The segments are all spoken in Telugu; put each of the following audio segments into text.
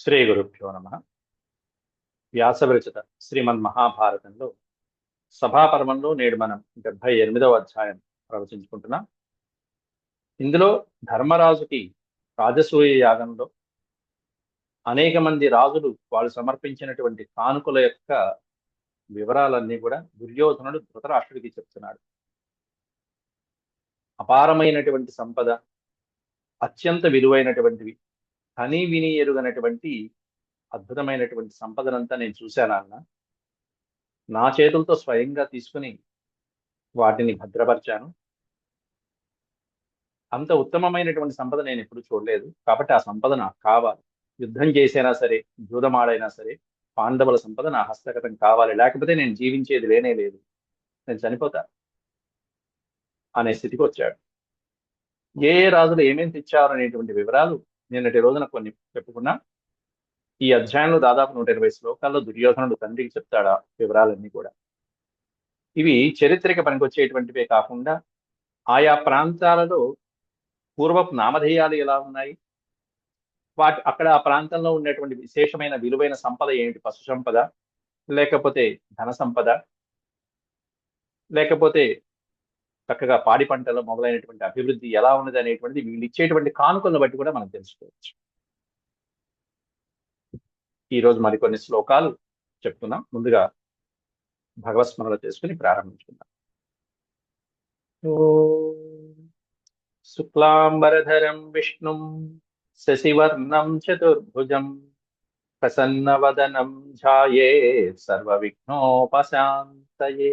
శ్రీ గురుభ్యో నమ. వ్యాసవిరచిత శ్రీమన్ మహాభారతంలో సభాపర్వంలో నేడు మనం డెబ్బై ఎనిమిదవ అధ్యాయం ప్రవచించుకుంటున్నాం. ఇందులో ధర్మరాజుకి రాజసూయ యాగంలో అనేక మంది రాజులు వాళ్ళు సమర్పించినటువంటి కానుకల యొక్క వివరాలన్నీ కూడా దుర్యోధనుడు ధృతరాష్ట్రుడికి చెప్తున్నాడు. అపారమైనటువంటి సంపద అత్యంత విలువైనటువంటివి కని విని ఎరుగనటువంటి అద్భుతమైనటువంటి సంపదనంతా నేను చూశాను అన్న? నా చేతులతో స్వయంగా తీసుకుని వాటిని భద్రపరిచాను. అంత ఉత్తమమైనటువంటి సంపద నేను ఎప్పుడు చూడలేదు. కాబట్టి ఆ సంపద నాకు కావాలి. యుద్ధం చేసైనా సరే జూదమాడైనా సరే పాండవుల సంపద నా హస్తగతం కావాలి. లేకపోతే నేను జీవించేది లేనే లేదు. నేను చనిపోతా అనే స్థితికి వచ్చాడు. ఏ ఏ రాజులు ఏమేమి తెచ్చారు అనేటువంటి వివరాలు నిన్నటి రోజున కొన్ని చెప్పుకున్నా ఈ అధ్యాయంలో దాదాపు నూట ఇరవై శ్లోకాల్లో దుర్యోధనుడు తండ్రికి చెప్తాడు ఆ వివరాలన్నీ కూడా. ఇవి చరిత్రకి పనికొచ్చేటువంటివే కాకుండా ఆయా ప్రాంతాలలో పూర్వపు నామధేయాలు ఎలా ఉన్నాయి? వాటి అక్కడ ఆ ప్రాంతంలో ఉండేటువంటి విశేషమైన విలువైన సంపద ఏమిటి? పశు సంపద లేకపోతే ధన సంపద లేకపోతే చక్కగా పాడి పంటలు మొదలైనటువంటి అభివృద్ధి ఎలా ఉన్నది అనేటువంటిది వీళ్ళు ఇచ్చేటువంటి కానుకలను బట్టి కూడా మనం తెలుసుకోవచ్చు. ఈరోజు మరికొన్ని శ్లోకాలు చెప్తున్నాం. ముందుగా భగవత్స్మరణ చేసుకుని ప్రారంభించుకుందాం. శుక్లాంబరధరం విష్ణుం శశివర్ణం చతుర్భుజం ప్రసన్నవదనం ఝాయే సర్వ విఘ్నోపశాంతయే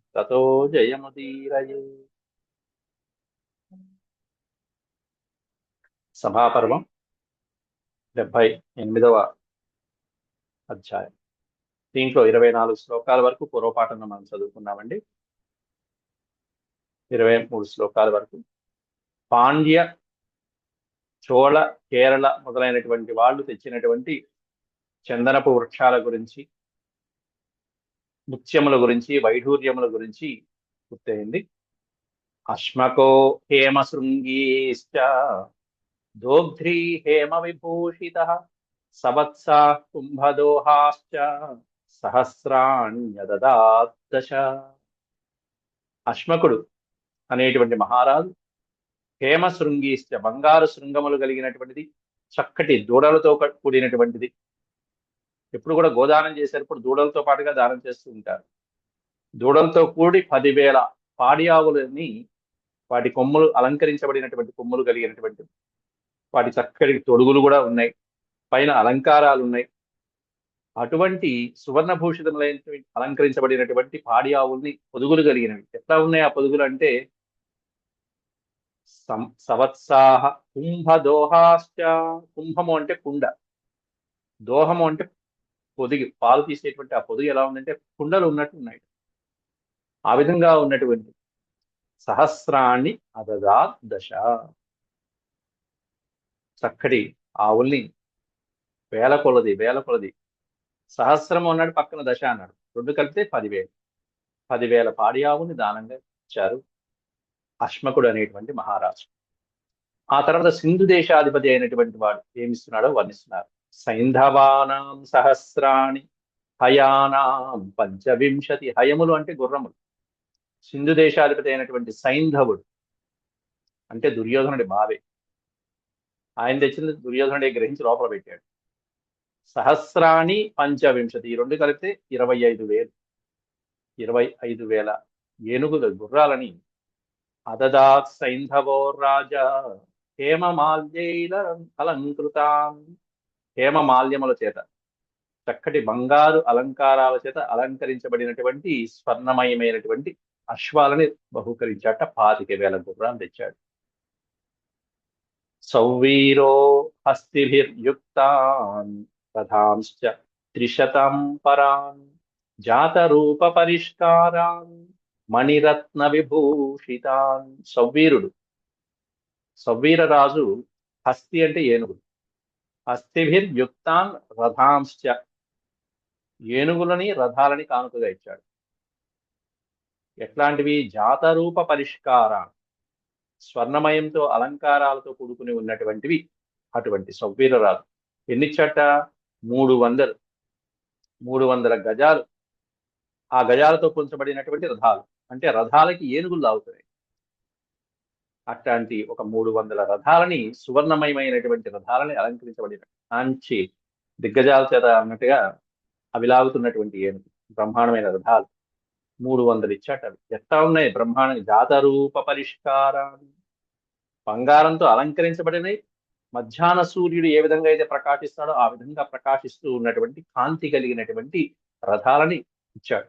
తతో జయముదీరయే సభాపర్వం డెబ్బై ఎనిమిదవ అధ్యాయం దీంట్లో ఇరవై నాలుగు శ్లోకాల వరకు పూర్వపాఠంలో మనం చదువుకున్నామండి ఇరవై మూడు శ్లోకాల వరకు పాండ్య చోళ కేరళ మొదలైనటువంటి వాళ్ళు తెచ్చినటువంటి చందనపు వృక్షాల గురించి ముత్యముల గురించి వైఢూర్యముల గురించి పూర్తయింది అశ్మకో హేమ శృంగీశ్చ దోగ్ధ్రీ హేమ విభూషిత సవత్సా కుంభదోహాశ్చ సహస్రాణ్యదదాదశ అశ్మకుడు అనేటువంటి మహారాజు హేమ శృంగీశ్చ బంగారు శృంగములు కలిగినటువంటిది చక్కటి దూడలతో కూడినటువంటిది ఎప్పుడు కూడా గోదానం చేసేటప్పుడు దూడలతో పాటుగా దానం చేస్తూ ఉంటారు. దూడలతో కూడి పదివేల పాడియావులని వాటి కొమ్ములు అలంకరించబడినటువంటి కొమ్ములు కలిగినటువంటి వాటి చక్కటి తొడుగులు కూడా ఉన్నాయి. పైన అలంకారాలు ఉన్నాయి. అటువంటి సువర్ణభూషితములైన అలంకరించబడినటువంటి పాడి ఆవుల్ని పొదుగులు కలిగినవి. ఎట్లా ఉన్నాయి ఆ పొదుగులు అంటే సవత్సాహ కుంభ దోహాశ్చ కుంభము అంటే కుండ. దోహము అంటే పొదిగి పాలు తీసేటువంటి ఆ పొదుగు ఎలా ఉందంటే కుండలు ఉన్నట్టు ఉన్నాయి. ఆ విధంగా ఉన్నటువంటి సహస్రాన్ని అదదా దశ. చక్కటి ఆవుల్ని వేల కొలది వేల కొలది. సహస్రం అన్నాడు పక్కన దశ అన్నాడు. రెండు కలిపితే పదివేలు. పదివేల పాడి ఆవుని దానంగా ఇచ్చారు అశ్మకుడు అనేటువంటి మహారాజు. ఆ తర్వాత సింధు దేశాధిపతి అయినటువంటి వాడు ఏమిస్తున్నాడో వర్ణిస్తున్నారు. సైంధవానాం సహస్రాణి హయానాం పంచవింశతి హయములు అంటే గుర్రములు. సింధు దేశాధిపతి అయినటువంటి సైంధవుడు అంటే దుర్యోధనుడి బావే. ఆయన తెచ్చిన దుర్యోధనుడే గ్రహించి లోపల పెట్టాడు. సహస్రాణి పంచవింశతి ఈ రెండు కలిపితే ఇరవై ఐదు వేలు. ఇరవై ఐదు వేల ఏనుగుల గుర్రాలని. అదదాత్ సైంధవో రాజా హేమమాల్యైల అలంకృతాం. హేమ మాల్యముల చేత చక్కటి బంగారు అలంకారాల చేత అలంకరించబడినటువంటి స్వర్ణమయమైనటువంటి అశ్వాలని బహుకరించాట పాతిక వేల గుర్రాన్ని తెచ్చాడు. సౌవీరో హస్తిభిర్యుక్తాన్ రథాంశ్చ త్రిశతం పరాన్ జాతరూప పరిష్కారాన్ మణిరత్న విభూషితాన్. సౌవీరుడు సౌవీరరాజు హస్తి అంటే ఏనుగుడు. అస్థిభిర్యుక్తాన్ రథాంశ్చ. ఏనుగులని రథాలని కానుకగా ఇచ్చాడు. ఎట్లాంటివి? జాతరూప పరిష్కార. స్వర్ణమయంతో అలంకారాలతో కూడుకుని ఉన్నటువంటివి అటువంటి సౌవీరరాలు ఎన్నిచ్చట? మూడు వందలు. మూడు వందల గజాలు. ఆ గజాలతో పోల్చబడినటువంటి రథాలు. అంటే రథాలకి ఏనుగులు లాగుతున్నాయి. అట్లాంటి ఒక మూడు వందల రథాలని సువర్ణమయమైనటువంటి రథాలని అలంకరించబడిన మంచి దిగ్గజాల చేత అన్నట్టుగా అవిలాగుతున్నటువంటి ఏనుగు బ్రహ్మాండమైన రథాలు. మూడు వందలు ఇచ్చాట అవి. ఎట్లా ఉన్నాయి? బ్రహ్మాండ జాతరూప పరిష్కారాన్ని బంగారంతో అలంకరించబడినవి. మధ్యాహ్న సూర్యుడు ఏ విధంగా అయితే ప్రకాశిస్తాడో ఆ విధంగా ప్రకాశిస్తూ ఉన్నటువంటి కాంతి కలిగినటువంటి రథాలని ఇచ్చాడు.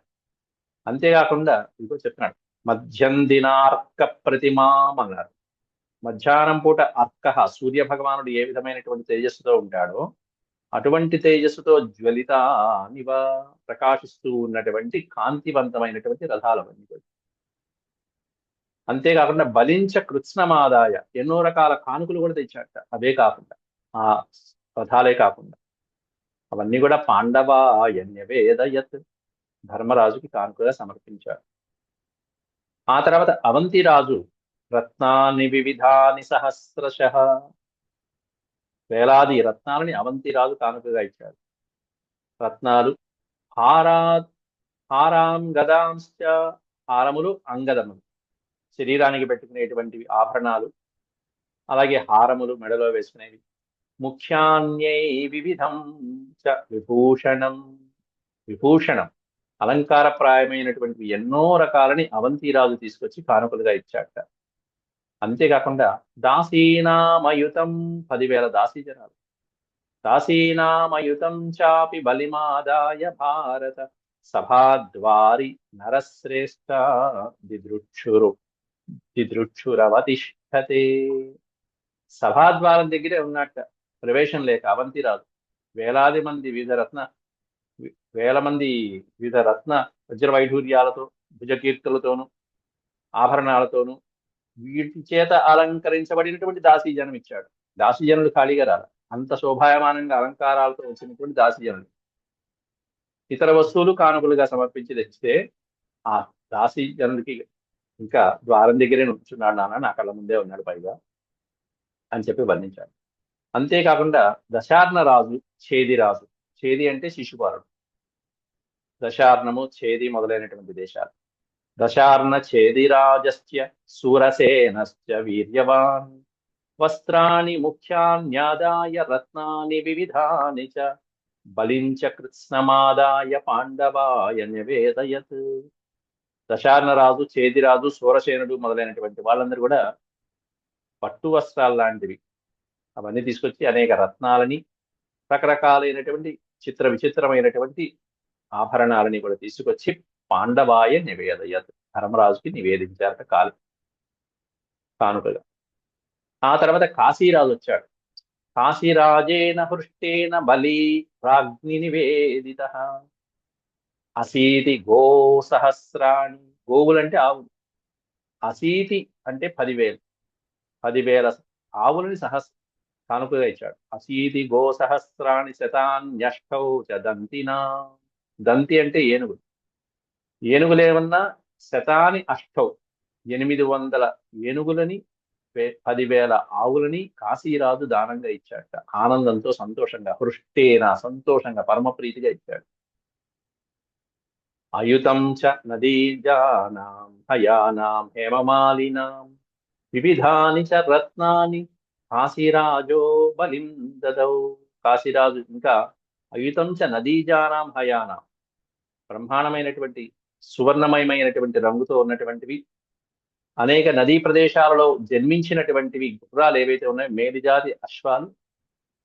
అంతేకాకుండా ఇంకో చెప్తున్నాడు మధ్యం దినార్క ప్రతిమాం అన్నారు మధ్యాహ్నం పూట అర్క సూర్య భగవానుడు ఏ విధమైనటువంటి తేజస్సుతో ఉంటాడో అటువంటి తేజస్సుతో జ్వలిత నివ ప్రకాశిస్తూ ఉన్నటువంటి కాంతివంతమైనటువంటి రథాలవన్నీ కూడా అంతేకాకుండా బలించ కృత్స్నమాదాయ ఎన్నో రకాల కానుకలు కూడా తెచ్చాట అవే కాకుండా ఆ రథాలే కాకుండా. అవన్నీ కూడా పాండవ పాండవాయన్యవేదయత్ ధర్మరాజుకి కానుకగా సమర్పించాడు ఆ తర్వాత అవంతిరాజు రత్నాన్ని వివిధాని సహస్రశ. వేలాది రత్నాలని అవంతిరాజు కానుకగా ఇచ్చాడు. రత్నాలు హారా హారాం గదాంశ్చ హారములు అంగదములు. శరీరానికి పెట్టుకునేటువంటివి ఆభరణాలు. అలాగే హారములు మెడలో వేసుకునేవి. ముఖ్యాన్యై వివిధం చ విభూషణం విభూషణం. అలంకారప్రాయమైనటువంటి ఎన్నో రకాలని అవంతిరాజు తీసుకొచ్చి కానుకలుగా ఇచ్చాట అంతేకాకుండా దాసీనామయుతం పదివేల దాసీజనాలు దాసీనామయుతం చాపి బలిమాదాయ భారత సభాద్వారి నరశ్రేష్ఠ దిదృక్షురు దిదృక్షురవతిష్టతే సభాద్వారం దగ్గరే ఉన్నట్ట ప్రవేశం లేక అవంతిరాజు వేలాది మంది వివిధ రత్న వేల మంది వివిధ రత్న వజ్రవైఢూర్యాలతో భుజకీర్తులతోనూ ఆభరణాలతోనూ వీటి చేత అలంకరించబడినటువంటి దాసీజనం ఇచ్చాడు. దాసీజనులు ఖాళీగా రాల. అంత శోభాయమానంగా అలంకారాలతో వచ్చినటువంటి దాసీజనులు ఇతర వస్తువులు కానుకలుగా సమర్పించి తెచ్చితే ఆ దాసీజనుడికి ఇంకా ద్వారం దగ్గరే నుంచున్నాడు నాన్న నా కళ్ళ ముందే ఉన్నాడు పైగా అని చెప్పి వర్ణించాడు. అంతేకాకుండా దశార్ణ రాజు చేది రాజు చేది అంటే శిశుపాలుడు దశార్ణము చేది మొదలైనటువంటి దేశాలు. దశార్ణ ఛేదిరాజస్య సూరసేనశ్చ వీర్యవాన్. వస్త్రాన్ని ముఖ్యాన్యాదాయ రత్నాని వివిధాని చ. బలించ కృత్స్నమాదాయ పాండవాయ నివేదయత్. దశార్ణరాజు చేదిరాజు సూరసేనుడు మొదలైనటువంటి వాళ్ళందరూ కూడా పట్టు వస్త్రాలు లాంటివి. అవన్నీ తీసుకొచ్చి అనేక రత్నాలని రకరకాలైనటువంటి చిత్ర విచిత్రమైనటువంటి ఆభరణాలని కూడా తీసుకొచ్చి పాండవాయ నివేదయత్ ధర్మరాజుకి నివేదించారట కాలు కానుకగా. ఆ తర్వాత కాశీరాజు వచ్చాడు. కాశీరాజేన హృష్టేన బలి రాజ్ని నివేదిత. అసీతి గో సహస్రాణి గోవులంటే ఆవులు. అసీతి అంటే పదివేలు. పదివేల ఆవులని సహస్ కానుకగా ఇచ్చాడు అసీతి గో సహస్రాణి శతాన్యష్టౌ చ దంతినా. దంతి అంటే ఏనుగులు ఏనుగులేమన్నా శతాని అష్టౌ. ఎనిమిది వందల ఏనుగులని పదివేల ఆవులని కాశీరాజు దానంగా ఇచ్చాడు ఆనందంతో సంతోషంగా హృష్టేన సంతోషంగా పరమప్రీతిగా ఇచ్చాడు. అయుతం చ నదీజానాం హయానాం హేమమాలినాం వివిధాని చ రత్నాని కాశీరాజో బలిం దదౌ. కాశీరాజు ఇంకా అయుతంచ నదీజానాం హయానా. బ్రహ్మాండమైనటువంటి సువర్ణమయమైనటువంటి రంగుతో ఉన్నటువంటివి అనేక నదీ ప్రదేశాలలో జన్మించినటువంటివి గుర్రాలు ఏవైతే ఉన్నాయో మేలుజాతి అశ్వాలు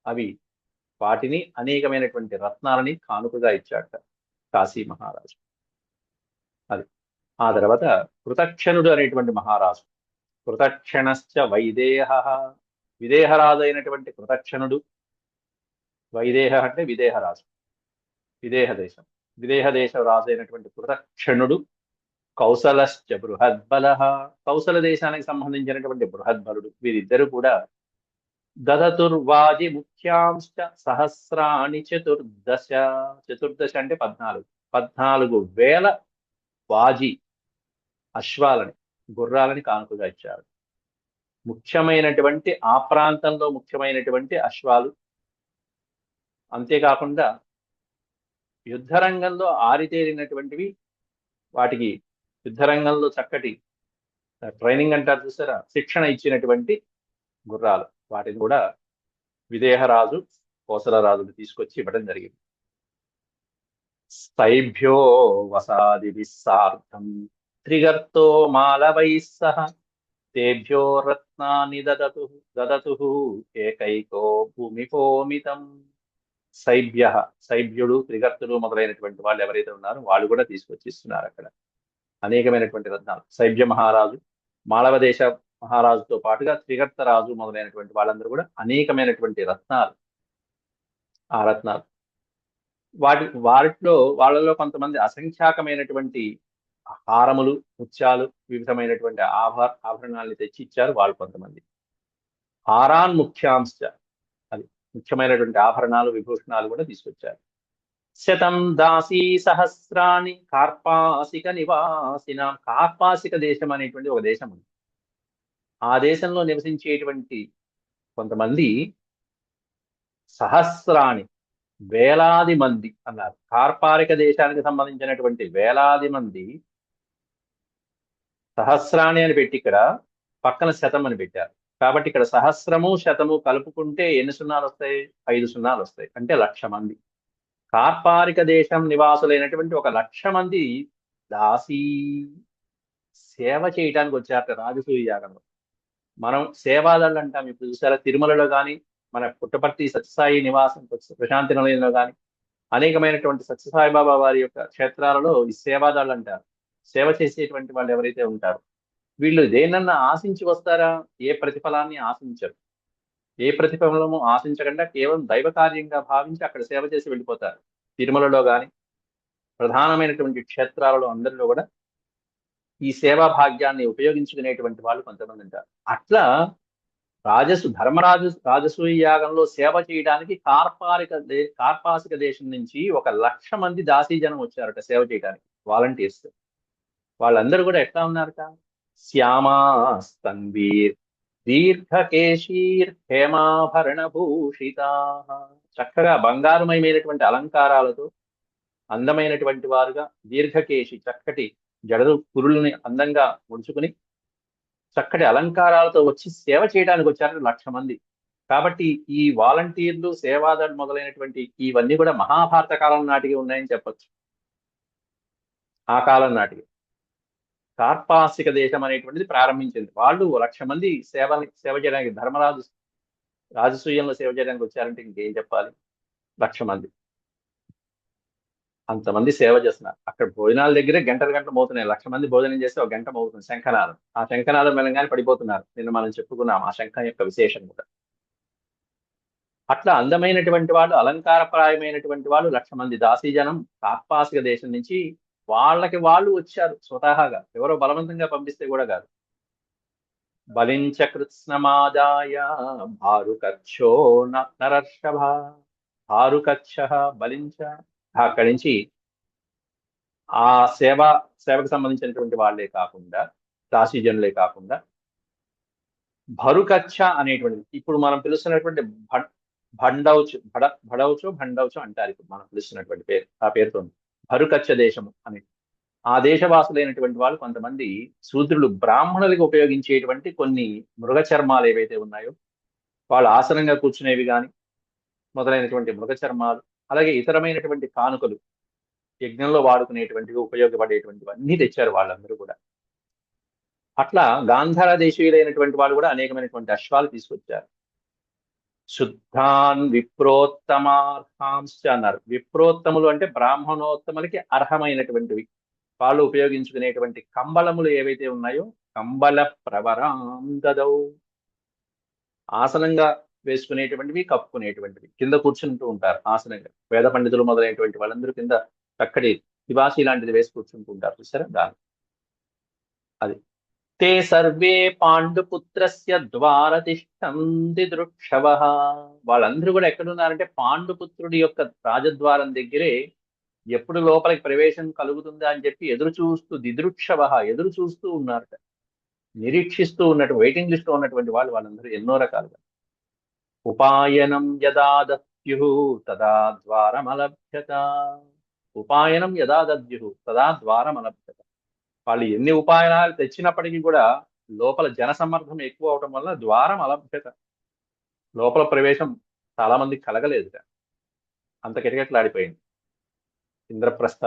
అవి వాటిని అనేకమైనటువంటి రత్నాలని కానుకగా ఇచ్చాట కాశీ మహారాజు. అది. ఆ తర్వాత కృతక్షణుడు అనేటువంటి మహారాజు. కృతక్షణశ్చ వైదేహ. విదేహరాజు అయినటువంటి కృతక్షణుడు వైదేహ అంటే విదేహరాజు. విదేహ దేశం. విదేహ దేశ రాజు అయినటువంటి కృతక్షణుడు కౌసలశ్చ బృహద్బల కౌసల దేశానికి సంబంధించినటువంటి బృహద్బలుడు. వీరిద్దరూ కూడా దదతుర్వాజి ముఖ్యాంశ సహస్రాణి చతుర్దశ. చతుర్దశ అంటే పద్నాలుగు. పద్నాలుగు వేల వాజి అశ్వాలని గుర్రాలని కానుకగా ఇచ్చారు. ముఖ్యమైనటువంటి ఆ ప్రాంతంలో ముఖ్యమైనటువంటి అశ్వాలు. అంతేకాకుండా యుద్ధరంగంలో ఆరితేరినటువంటివి వాటికి యుద్ధరంగంలో చక్కటి ట్రైనింగ్ అంటారు చూసారా? శిక్షణ ఇచ్చినటువంటి గుర్రాలు. వాటిని కూడా విదేహరాజు కోసలరాజును తీసుకొచ్చి ఇవ్వడం జరిగింది. స్థైభ్యో వసాది సార్థం త్రిగర్తో మాలవై సహ తేభ్యో రత్నాని దదతు దదతు ఏకైకో భూమిపోమితం సైభ్య సైభ్యుడు త్రిగర్తులు మొదలైనటువంటి వాళ్ళు ఎవరైతే ఉన్నారో వాళ్ళు కూడా తీసుకొచ్చి ఇస్తున్నారు అక్కడ. అనేకమైనటువంటి రత్నాలు. సైభ్య మహారాజు మాళవదేశ మహారాజుతో పాటుగా త్రిగర్త రాజు మొదలైనటువంటి వాళ్ళందరూ కూడా అనేకమైనటువంటి రత్నాలు. ఆ రత్నాలు. వాటి వాటిలో వాళ్ళలో కొంతమంది అసంఖ్యాకమైనటువంటి హారములు ముత్యాలు వివిధమైనటువంటి ఆభర ఆభరణాలని తెచ్చి ఇచ్చారు వాళ్ళు కొంతమంది. హారాన్ ముఖ్యాంశ అది ముఖ్యమైనటువంటి ఆభరణాలు విభూషణాలు కూడా తీసుకొచ్చారు. శతం దాసీ సహస్రాన్ని కార్పాసిక నివాసిన కార్పాసిక దేశం అనేటువంటి ఒక దేశం ఉంది. ఆ దేశంలో నివసించేటువంటి కొంతమంది సహస్రాని వేలాది మంది అన్నారు. కార్పారిక దేశానికి సంబంధించినటువంటి వేలాది మంది సహస్రాణి అని పెట్టి ఇక్కడ పక్కన శతం అని పెట్టారు. కాబట్టి ఇక్కడ సహస్రము శతము కలుపుకుంటే ఎన్ని సున్నాలు వస్తాయి? ఐదు సున్నాలు వస్తాయి. అంటే లక్ష మంది. కార్పారిక దేశం నివాసులైనటువంటి ఒక లక్ష మంది దాసీ సేవ చేయటానికి వచ్చారట రాజసూయ యాగంలో. మనం సేవాదళ్ళు అంటాం. ఇప్పుడు చూసారా? తిరుమలలో కానీ మన పుట్టపర్తి సత్యసాయి నివాసం ప్రశాంతి నిలయంలో కానీ అనేకమైనటువంటి సత్యసాయిబాబా వారి యొక్క క్షేత్రాలలో ఈ సేవాదాళ్ళు అంటారు. సేవ చేసేటువంటి వాళ్ళు ఎవరైతే ఉంటారో వీళ్ళు దేనన్నా ఆశించి వస్తారా? ఏ ప్రతిఫలాన్ని ఆశించరు. ఏ ప్రతిఫలము ఆశించకుండా కేవలం దైవ కార్యంగా భావించి అక్కడ సేవ చేసి వెళ్ళిపోతారు. తిరుమలలో కానీ ప్రధానమైనటువంటి క్షేత్రాలలో అందరిలో కూడా ఈ సేవా భాగ్యాన్ని ఉపయోగించుకునేటువంటి వాళ్ళు కొంతమంది ఉంటారు. అట్లా రాజసు ధర్మరాజు రాజసూయ యాగంలో సేవ చేయడానికి కార్పారిక కార్పాసిక దేశం నుంచి ఒక లక్ష మంది దాసీజనం వచ్చారట సేవ చేయడానికి వాలంటీర్స్. వాళ్ళందరూ కూడా ఎట్లా ఉన్నారట? శ్యామాస్తన్వీర్ దీర్ఘకేశీర్ హేమాభరణ భూషిత చక్కగా బంగారుమయమైనటువంటి అలంకారాలతో అందమైనటువంటి వారుగా దీర్ఘకేశి చక్కటి జడలు కురులని అందంగా ముడుచుకుని చక్కటి అలంకారాలతో వచ్చి సేవ చేయడానికి వచ్చారు లక్ష మంది. కాబట్టి ఈ వాలంటీర్లు సేవాదాలు మొదలైనటువంటి ఇవన్నీ కూడా మహాభారత కాలం నాటికి ఉన్నాయని చెప్పొచ్చు. ఆ కాలం నాటికి. కార్పాసిక దేశం అనేటువంటిది ప్రారంభించింది. వాళ్ళు లక్ష మంది సేవ సేవ చేయడానికి ధర్మరాజు రాజసూయంలో సేవ చేయడానికి వచ్చారంటే ఇంకేం చెప్పాలి? లక్ష మంది. అంతమంది సేవ చేస్తున్నారు. అక్కడ భోజనాల దగ్గరే గంటల గంటలు మోతున్నాయి లక్ష మంది భోజనం చేస్తే ఒక గంట మోగుతుంది. శంఖనాదం. ఆ శంఖనాదం వెళ్ళగానే పడిపోతున్నారు. నిన్న మనం చెప్పుకున్నాం ఆ శంఖం యొక్క విశేషం కూడా. అట్లా అందమైనటువంటి వాళ్ళు అలంకారప్రాయమైనటువంటి వాళ్ళు లక్ష మంది. దాసీజనం కార్పాసిక దేశం నుంచి వాళ్ళకి వాళ్ళు వచ్చారు స్వతహాగా. ఎవరో బలవంతంగా పంపిస్తే కూడా కాదు. బలించ కృత్స్నమాదాయ భారుకచ్చో నరర్షభ భారుకచ్చ బలించ. అక్కడి నుంచి ఆ సేవ సేవకు సంబంధించినటువంటి వాళ్ళే కాకుండా దాసీజనులే కాకుండా భరుకచ్చ అనేటువంటిది ఇప్పుడు మనం పిలుస్తున్నటువంటి భండౌచు భడ భడౌచు భండౌచో అంటారు. ఇప్పుడు మనం పిలుస్తున్నటువంటి పేరు ఆ పేరుతో భరుకచ్చ దేశము అని. ఆ దేశవాసులైనటువంటి వాళ్ళు కొంతమంది శూద్రులు బ్రాహ్మణులకు ఉపయోగించేటువంటి కొన్ని మృగ చర్మాలు ఏవైతే ఉన్నాయో వాళ్ళు ఆసనంగా కూర్చునేవి కానీ మొదలైనటువంటి మృగ చర్మాలు అలాగే ఇతరమైనటువంటి కానుకలు యజ్ఞంలో వాడుకునేటువంటివి ఉపయోగపడేటువంటివి అన్నీ తెచ్చారు వాళ్ళందరూ కూడా. అట్లా గాంధార దేశీయులైనటువంటి వాళ్ళు కూడా అనేకమైనటువంటి అశ్వాలు తీసుకొచ్చారు. శుద్ధాన్ విప్రోత్తమార్హాంశ అన్నారు విప్రోత్తములు అంటే బ్రాహ్మణోత్తములకి అర్హమైనటువంటివి. వాళ్ళు ఉపయోగించుకునేటువంటి కంబళములు ఏవైతే ఉన్నాయో కంబల ప్రవరాందదౌ ఆసనంగా వేసుకునేటువంటివి కప్పుకునేటువంటివి. కింద కూర్చుంటూ ఉంటారు ఆసనంగా. వేద పండితులు మొదలైనటువంటి వాళ్ళందరూ కింద చక్కటి తివాసి లాంటిది వేసి కూర్చుంటూ ఉంటారు. చూసారా? దాని. అది. తే సర్వే పాండుపుత్రస్య ద్వారతిష్టంది దృక్షవ వాళ్ళందరూ కూడా ఎక్కడున్నారంటే పాండుపుత్రుడి యొక్క రాజద్వారం దగ్గరే ఎప్పుడు లోపలికి ప్రవేశం కలుగుతుందా అని చెప్పి ఎదురు చూస్తూ దిదృక్షవ ఎదురు చూస్తూ ఉన్నారట. నిరీక్షిస్తూ ఉన్నట్టు వెయిటింగ్ లిస్ట్ ఉన్నటువంటి వాళ్ళు వాళ్ళందరూ ఎన్నో రకాలుగా. ఉపాయనం యదా దత్యు తదా ద్వారమలభ్యత. ఉపాయనం యదా దద్యు తదా ద్వారమలభ్యత. వాళ్ళు ఎన్ని ఉపాయనాలు తెచ్చినప్పటికీ కూడా లోపల జనసమ్మర్ధం ఎక్కువ అవటం వల్ల ద్వారం అలభ్యత లోపల ప్రవేశం చాలా మందికి కలగలేదు. అంత కిటకెట్లాడిపోయింది. ఇంద్రప్రస్థ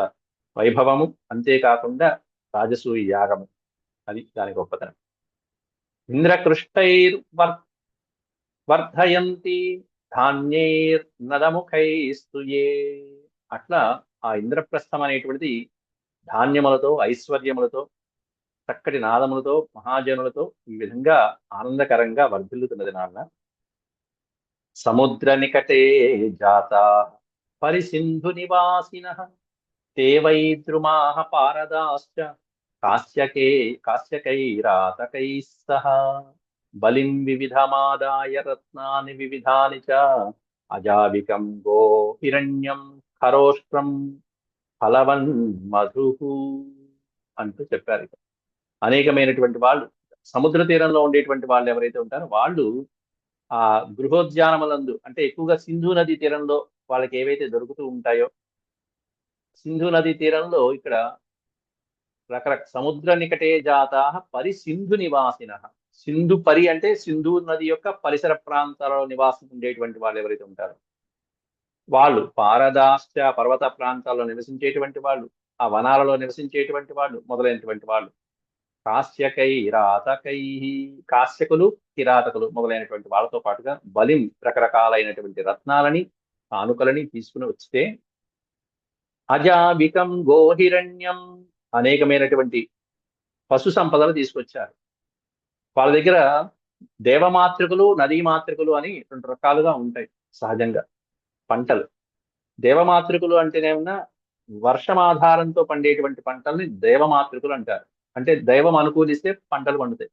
వైభవము అంతేకాకుండా రాజసూయ యాగము. అది దాని గొప్పతనం. ఇంద్రకృష్టైర్ వర్ధయంతి ధాన్యైర్ నదముఖైస్తుయే అట్లా ఆ ఇంద్రప్రస్థం అనేటువంటిది ధాన్యములతో ఐశ్వర్యములతో చక్కటి నాదములతో మహాజనులతో ఈ విధంగా ఆనందకరంగా వర్ధిల్లుతున్నది నాన్న. సముద్ర నికటే జాత పరిసింధు నివాసిన తే పారదాశ్చ కాశ్యకే కాశ్యకైరాతకై సహ బలిం వివిధమాదాయ రత్నాని వివిధాని చ అజావికం గో హిరణ్యం ఖరోష్ట్రం ఫలవన్ మధు అంటూ చెప్పారు ఇక అనేకమైనటువంటి వాళ్ళు సముద్ర తీరంలో ఉండేటువంటి వాళ్ళు ఎవరైతే ఉంటారో వాళ్ళు ఆ గృహోద్యానములందు అంటే ఎక్కువగా సింధు నది తీరంలో వాళ్ళకి ఏవైతే దొరుకుతూ ఉంటాయో సింధు నది తీరంలో ఇక్కడ రకరకాల సముద్ర నికటే జాత పరి సింధు నివాసిన. సింధు పరి అంటే సింధు నది యొక్క పరిసర ప్రాంతాలలో నివాసం ఉండేటువంటి వాళ్ళు ఎవరైతే ఉంటారో వాళ్ళు పారదాస్య పర్వత ప్రాంతాల్లో నివసించేటువంటి వాళ్ళు ఆ వనాలలో నివసించేటువంటి వాళ్ళు మొదలైనటువంటి వాళ్ళు. కాశ్యకై రాతకై కాశ్యకులు కిరాతకులు మొదలైనటువంటి వాళ్ళతో పాటుగా బలిం రకరకాలైనటువంటి రత్నాలని కానుకలని తీసుకుని వస్తే అజావికం గోహిరణ్యం అనేకమైనటువంటి పశు సంపదలు తీసుకొచ్చారు. వాళ్ళ దగ్గర దేవమాతృకులు నదీ మాతృకులు అని రెండు రకాలుగా ఉంటాయి సహజంగా. పంటలు. దేవమాతృకులు అంటేనేమన్నా వర్షం ఆధారంతో పండేటువంటి పంటల్ని దేవమాతృకులు అంటారు. అంటే దైవం అనుకూలిస్తే పంటలు పండుతాయి.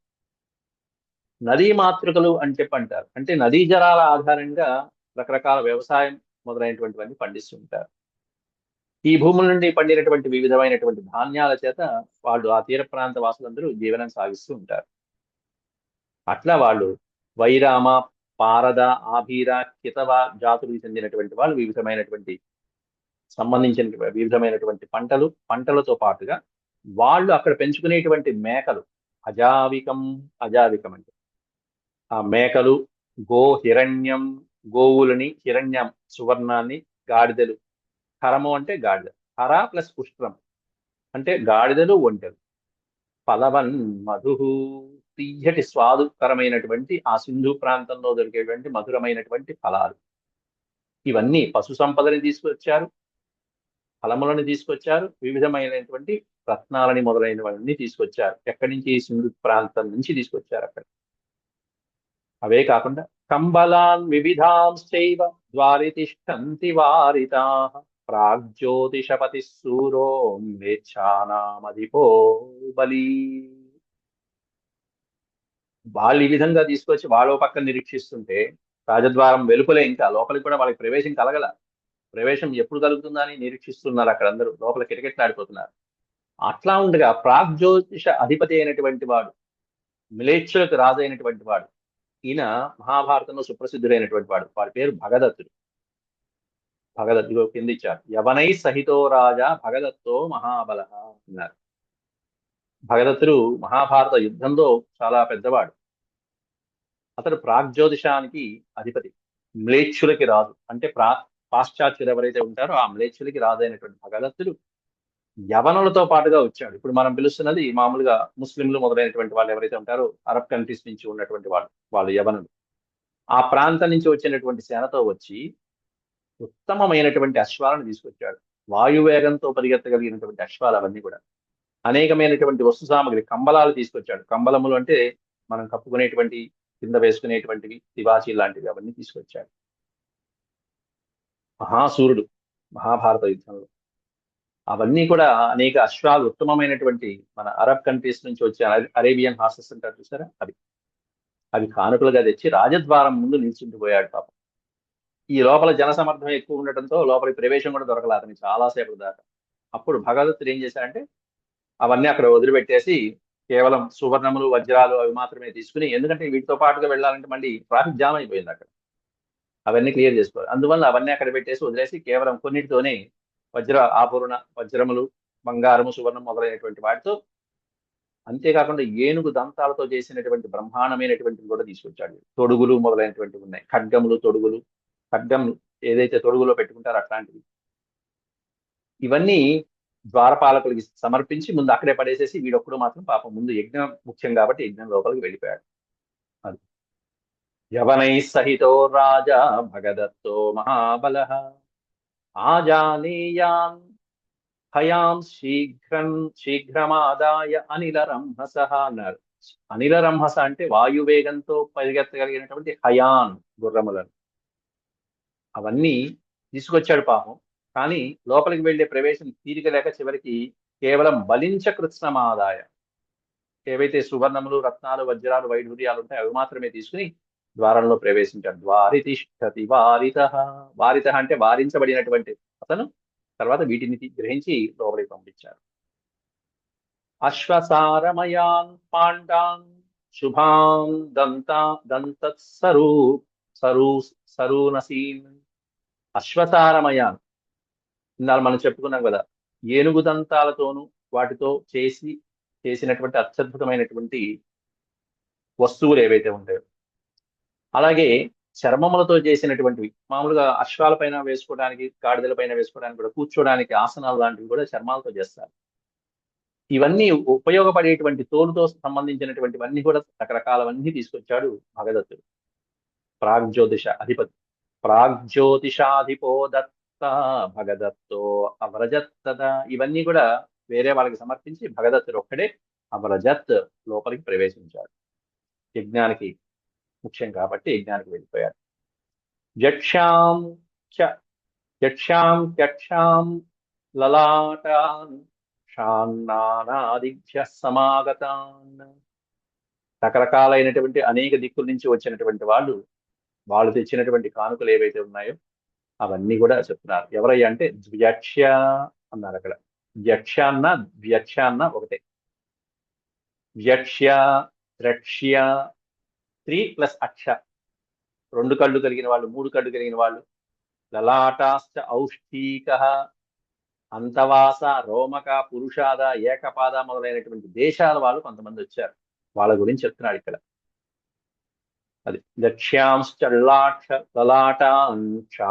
నదీ మాతృకలు అని చెప్పి అంటారు. అంటే నదీ జలాల ఆధారంగా రకరకాల వ్యవసాయం మొదలైనటువంటివన్నీ పండిస్తుంటారు ఈ భూముల నుండి పండినటువంటి వివిధమైనటువంటి ధాన్యాల చేత వాళ్ళు ఆ తీర ప్రాంత వాసులందరూ జీవనం సాగిస్తూ ఉంటారు. అట్లా వాళ్ళు వైరామ పారద ఆభీర కితవ జాతులకు చెందినటువంటి వాళ్ళు వివిధమైనటువంటి సంబంధించిన వివిధమైనటువంటి పంటలు పంటలతో పాటుగా వాళ్ళు అక్కడ పెంచుకునేటువంటి మేకలు అజావికం అజావికం అంటే. ఆ మేకలు గో హిరణ్యం గోవులని హిరణ్యం సువర్ణాన్ని గాడిదలు. హరము అంటే గాడిద. హర ప్లస్ పుష్పం అంటే గాడిదలు ఒంటెలు. పలవన్ మధు తీయటి స్వాదుకరమైనటువంటి ఆ సింధు ప్రాంతంలో దొరికేటువంటి మధురమైనటువంటి ఫలాలు. ఇవన్నీ పశు సంపదని తీసుకొచ్చారు ఫలములను తీసుకొచ్చారు వివిధమైనటువంటి రత్నాలని మొదలైనవన్నీ తీసుకొచ్చారు. ఎక్కడి నుంచి? సింధు ప్రాంతం నుంచి తీసుకొచ్చారు అక్కడ. అవే కాకుండా కంబలాన్ వివిధాంశైవ ద్వారితిష్టంతి వారితా ప్రాగ్జ్యోతిషపతి సూరో మేచ్ఛానామధిపో బలీ. వాళ్ళు ఈ విధంగా తీసుకొచ్చి వాళ్ళ పక్కన నిరీక్షిస్తుంటే రాజద్వారం వెలుపలే ఇంకా లోపలికి కూడా వాళ్ళకి ప్రవేశం కలగల. ప్రవేశం ఎప్పుడు కలుగుతుందా అని నిరీక్షిస్తున్నారు అక్కడ అందరూ. లోపల కిటకిటలాడిపోతున్నారు. అట్లా ఉండగా ప్రాగ్జ్యోతిష అధిపతి అయినటువంటి వాడు మిలేచ్చులకు రాజు అయినటువంటి వాడు ఈయన మహాభారతంలో సుప్రసిద్ధుడైనటువంటి వాడు. వాడి పేరు భగదత్తుడు. భగదత్తుడు కింద ఇచ్చారు యవనై సహితో రాజా భగదత్తో మహాబల అన్నారు. భగదత్తుడు మహాభారత యుద్ధంలో చాలా పెద్దవాడు. అతడు ప్రాగ్జ్యోతిషానికి అధిపతి. మ్లేచ్చులకి రాజు. అంటే ప్రా పాశ్చాత్యులు ఎవరైతే ఉంటారో ఆ మ్లేచ్చులకి రాజు అయినటువంటి భగదత్తుడు యవనులతో పాటుగా వచ్చాడు. ఇప్పుడు మనం పిలుస్తున్నది మామూలుగా ముస్లింలు మొదలైనటువంటి వాళ్ళు ఎవరైతే ఉంటారో అరబ్ కంట్రీస్ నుంచి ఉన్నటువంటి వాళ్ళు వాళ్ళు యవనులు. ఆ ప్రాంతం నుంచి వచ్చినటువంటి సేనతో వచ్చి ఉత్తమమైనటువంటి అశ్వాలను తీసుకొచ్చాడు. వాయువేగంతో పరిగెత్తగలిగినటువంటి అశ్వాలు అవన్నీ కూడా. అనేకమైనటువంటి వస్తు సామగ్రి కంబలాలు తీసుకొచ్చాడు. కంబలములు అంటే మనం కప్పుకునేటువంటి కింద వేసుకునేటువంటివి తివాచీ లాంటివి అవన్నీ తీసుకొచ్చాడు. మహాసూరుడు మహాభారత యుద్ధంలో. అవన్నీ కూడా అనేక అశ్వాలు ఉత్తమమైనటువంటి మన అరబ్ కంట్రీస్ నుంచి వచ్చే అరేబియన్ హార్సెస్ అంటారు చూసారా? అవి. అవి కానుకలుగా తెచ్చి రాజద్వారం ముందు నిల్చుండిపోయాడు పాపం. ఈ లోపల జనసమర్థం ఎక్కువ ఉండటంతో లోపలికి ప్రవేశం కూడా దొరకలేదు అతనికి చాలాసేపు దాకా. అప్పుడు భగవద్గీత ఏం చేశారంటే అవన్నీ అక్కడ వదిలిపెట్టేసి కేవలం సువర్ణములు వజ్రాలు అవి మాత్రమే తీసుకుని ఎందుకంటే వీటితో పాటుగా వెళ్ళాలంటే మళ్ళీ ట్రాఫిక్ జామ్ అయిపోయింది అక్కడ. అవన్నీ క్లియర్ చేసుకోవాలి. అందువల్ల అవన్నీ అక్కడ పెట్టేసి వదిలేసి కేవలం కొన్నిటితోనే వజ్ర ఆభరణ వజ్రములు బంగారము సువర్ణం మొదలైనటువంటి వాటితో అంతేకాకుండా ఏనుగు దంతాలతో చేసినటువంటి బ్రహ్మాండమైనటువంటివి కూడా తీసుకొచ్చాడు. తొడుగులు మొదలైనటువంటివి ఉన్నాయి. ఖడ్గములు తొడుగులు ఖడ్గం ఏదైతే తొడుగులో పెట్టుకుంటారో అట్లాంటివి. ఇవన్నీ ద్వారపాలకులకి సమర్పించి ముందు అక్కడే పడేసేసి వీడొక్కడు మాత్రం పాపం ముందు యజ్ఞం ముఖ్యం కాబట్టి యజ్ఞం లోపలికి వెళ్ళిపోయాడు. అది. యవనై సహితో రాజా భగదత్తో మహాబల. ఆజానీయాన్ హయాం శీఘ్రం శీఘ్రమాదాయ అనిల రంహస అన్నారు. అనిల రంహస అంటే వాయువేగంతో పరిగెత్తగలిగినటువంటి హయాన్ గుర్రములను. అవన్నీ తీసుకొచ్చాడు పాపం. కానీ లోపలికి వెళ్ళే ప్రవేశం తీరిక లేక చివరికి కేవలం బలించ కృత్స్నమాదాయ ఏవైతే సువర్ణములు రత్నాలు వజ్రాలు వైఢూర్యాలు ఉంటాయి అవి మాత్రమే తీసుకుని ద్వారంలో ప్రవేశించాడు ద్వారి తిష్టతి వారిత. వారిత అంటే వారించబడినటువంటి అతను తర్వాత వీటిని గ్రహించి లోపలికి పంపించారు. అశ్వసారమయాన్ పాండాన్ శుభాం దంత దంతత్ సరూ సరూ సరూనసీన్. అశ్వసారమయాన్ ఇందాక మనం చెప్పుకున్నాం కదా ఏనుగు దంతాలతోనూ వాటితో చేసి చేసినటువంటి అత్యద్భుతమైనటువంటి వస్తువులు ఏవైతే ఉంటాయో. అలాగే చర్మములతో చేసినటువంటివి మామూలుగా అశ్వాల పైన వేసుకోవడానికి గాడిదల పైన వేసుకోవడానికి కూడా కూర్చోడానికి ఆసనాలు లాంటివి కూడా చర్మాలతో చేస్తారు. ఇవన్నీ ఉపయోగపడేటువంటి తోలుతో సంబంధించినటువంటివన్నీ కూడా రకరకాలవన్నీ తీసుకొచ్చాడు భగదత్తుడు. ప్రాగ్జ్యోతిష అధిపతి. ప్రాగ్జ్యోతిషాధిపో దత్త భగదత్తో అవ్రజత్తద ఇవన్నీ కూడా వేరే వాళ్ళకి సమర్పించి భగదత్తుడు ఒక్కడే అమరజత్ లోపలికి ప్రవేశించాడు. యజ్ఞానికి ముఖ్యం కాబట్టి యజ్ఞానికి వెళ్ళిపోయాడు. జక్షాం చ జక్షాం చక్షాం లలాటాన్ షాన్నానాదిభ్య సమాగతాన్. రకరకాలైనటువంటి అనేక దిక్కుల నుంచి వచ్చినటువంటి వాళ్ళు వాళ్ళు తెచ్చినటువంటి కానుకలు ఏవైతే ఉన్నాయో అవన్నీ కూడా చెప్తున్నారు. ఎవరయ్యా అంటే ద్వ్యక్ష్య అన్నారు అక్కడ. ద్యక్ష ద్వ్యక్ష్యాన్న ఒకటే. వ్యక్ష్య ద్రక్ష్య త్రీ ప్లస్ అక్ష. రెండు కళ్ళు కలిగిన వాళ్ళు మూడు కళ్ళు కలిగిన వాళ్ళు. లలాటాశ్చ ఔష్ఠీక. అంతవాస రోమక పురుషాద ఏకపాద మొదలైనటువంటి దేశాల వాళ్ళు కొంతమంది వచ్చారు. వాళ్ళ గురించి చెప్తున్నాడు ఇక్కడ. అది. దక్ష్యాంశ్చ లలాక్ష లలాటాదిభ్య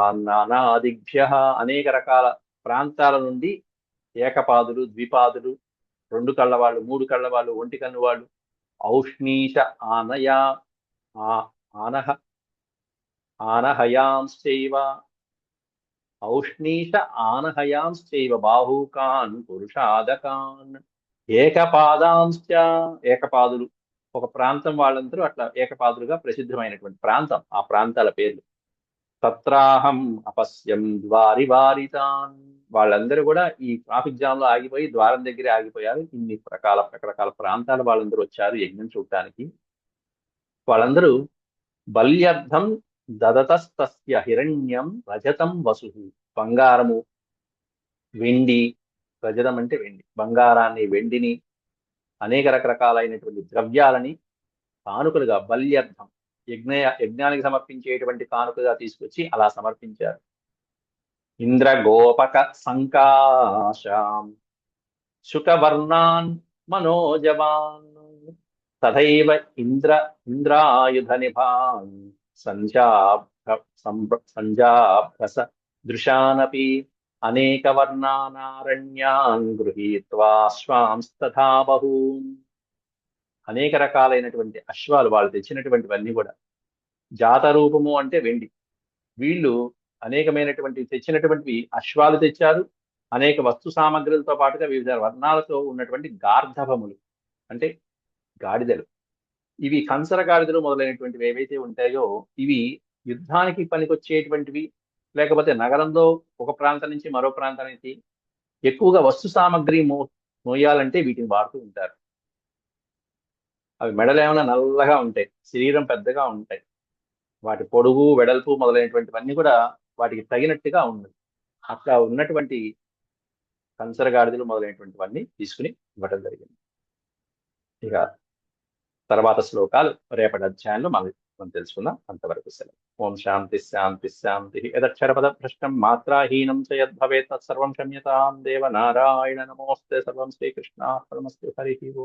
అనేక రకాల ప్రాంతాల నుండి ఏకపాదులు ద్విపాదులు రెండు కళ్ళవాళ్ళు మూడు కళ్ళవాళ్ళు ఒంటి కన్నువాళ్ళు ఔష్ణీష ఆనయ ఆ- ఆనహ ఆనహయాంశ్చైవ ఔష్ణీష ఆనహయాంశ్చైవ బాహూకాన్ పురుషాదకాన్ ఏకపాదాంశ్చ ఏకపాదులు. ఒక ప్రాంతం వాళ్ళందరూ అట్లా ఏకపాదులుగా ప్రసిద్ధమైనటువంటి ప్రాంతం. ఆ ప్రాంతాల పేర్లు. తత్రాహం అపస్యం ద్వారి వారితాన్. వాళ్ళందరూ కూడా ఈ ట్రాఫిక్ జామ్లో ఆగిపోయి ద్వారం దగ్గరే ఆగిపోయారు. ఇన్ని రకాల రకరకాల ప్రాంతాల వాళ్ళందరూ వచ్చారు యజ్ఞం చూడటానికి. వాళ్ళందరూ బల్యర్థం దదతస్తస్య హిరణ్యం రజతం వసు బంగారము వెండి రజతం అంటే వెండి. బంగారాన్ని వెండిని అనేక రకరకాలైనటువంటి ద్రవ్యాలని కానుకలుగా బల్యర్థం యజ్ఞ యజ్ఞానికి సమర్పించేటువంటి కానుకగా తీసుకొచ్చి అలా సమర్పించారు. ఇంద్ర గోపక సంకాశాం శుకవర్ణాన్ మనోజవాన్ తథైవ ఇంద్ర ఇంద్రాయుధ నిభాన్ సంధ్యాభ్ర సంభ్ర- దృశానపి అనేక వర్ణానారణ్యాన్ గృహీత్వా శ్వాంస్తథా బహూన్. అనేక రకాలైనటువంటి అశ్వాలు వాళ్ళు తెచ్చినటువంటివన్నీ కూడా. జాత రూపము అంటే వెండి. వీళ్ళు అనేకమైనటువంటి తెచ్చినటువంటివి అశ్వాలు తెచ్చారు. అనేక వస్తు సామగ్రులతో పాటుగా వివిధ వర్ణాలతో ఉన్నటువంటి గార్ధభములు అంటే గాడిదలు. ఇవి కంసరగాడిదలు మొదలైనటువంటివి ఏవైతే ఉంటాయో ఇవి యుద్ధానికి పనికొచ్చేటువంటివి లేకపోతే నగరంలో ఒక ప్రాంతం నుంచి మరో ప్రాంతానికి ఎక్కువగా వస్తు సామాగ్రి మో మోయాలంటే వీటిని వాడుతూ ఉంటారు. అవి మెడలు ఏమైనా నల్లగా ఉంటాయి శరీరం పెద్దగా ఉంటాయి. వాటి పొడుగు వెడల్పు మొదలైనటువంటివన్నీ కూడా వాటికి తగినట్టుగా ఉన్నది అట్లా ఉన్నటువంటి కంసరగాడిదలు మొదలైనటువంటివన్నీ తీసుకుని ఇవ్వడం జరిగింది. ఇక తర్వాత శ్లోకాలు రేపటి అధ్యాయంలో మనం మనం తెలుసుకుందాం. అంతవరకు సెలవు. ఓం శాంతి శాంతి శాంతి. యదక్షరపద భ్రష్టం మాత్రాహీనం చ యద్భవేత్ తత్సర్వం క్షమ్యతాం. దేవ నారాయణ. నమోస్తే. సర్వం శ్రీకృష్ణ పరమస్తు హరి ఓం